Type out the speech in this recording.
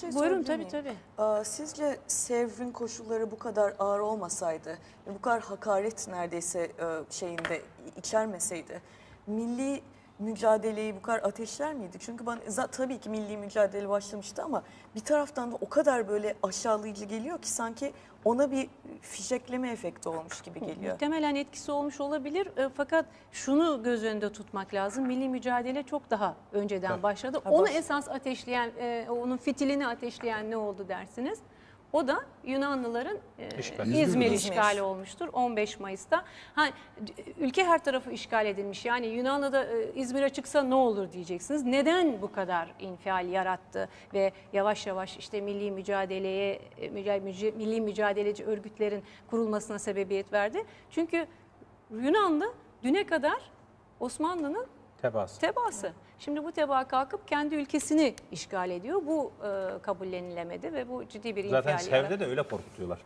şey Buyurun sorabilir tabii miyim? tabii. Sizce Sevr'in koşulları bu kadar ağır olmasaydı, bu kadar hakaret neredeyse e, şeyinde içermeseydi, milli mücadeleyi bu kadar ateşler miydi? Çünkü bana tabii ki milli mücadele başlamıştı ama bir taraftan da o kadar böyle aşağılayıcı geliyor ki sanki ona bir fişekleme efekti olmuş gibi geliyor. Muhtemelen etkisi olmuş olabilir E, fakat şunu göz önünde tutmak lazım. Milli mücadele çok daha önceden başladı. Ha, Onu baş- esas ateşleyen, e, onun fitilini ateşleyen ne oldu dersiniz? O da Yunanlıların e, İşgal. İzmir, İzmir. işgali olmuştur 15 Mayıs'ta. Ha, ülke her tarafı işgal edilmiş. Yani Yunanlı'da e, İzmir'e çıksa ne olur diyeceksiniz. Neden bu kadar infial yarattı ve yavaş yavaş işte milli mücadeleye e, müca- müce- milli mücadeleci örgütlerin kurulmasına sebebiyet verdi? Çünkü Yunanlı düne kadar Osmanlı'nın Tebaası. tebaası. Şimdi bu tebaa kalkıp kendi ülkesini işgal ediyor. Bu e, kabullenilemedi ve bu ciddi bir infial Zaten. Sev'de de öyle korkutuyorlar.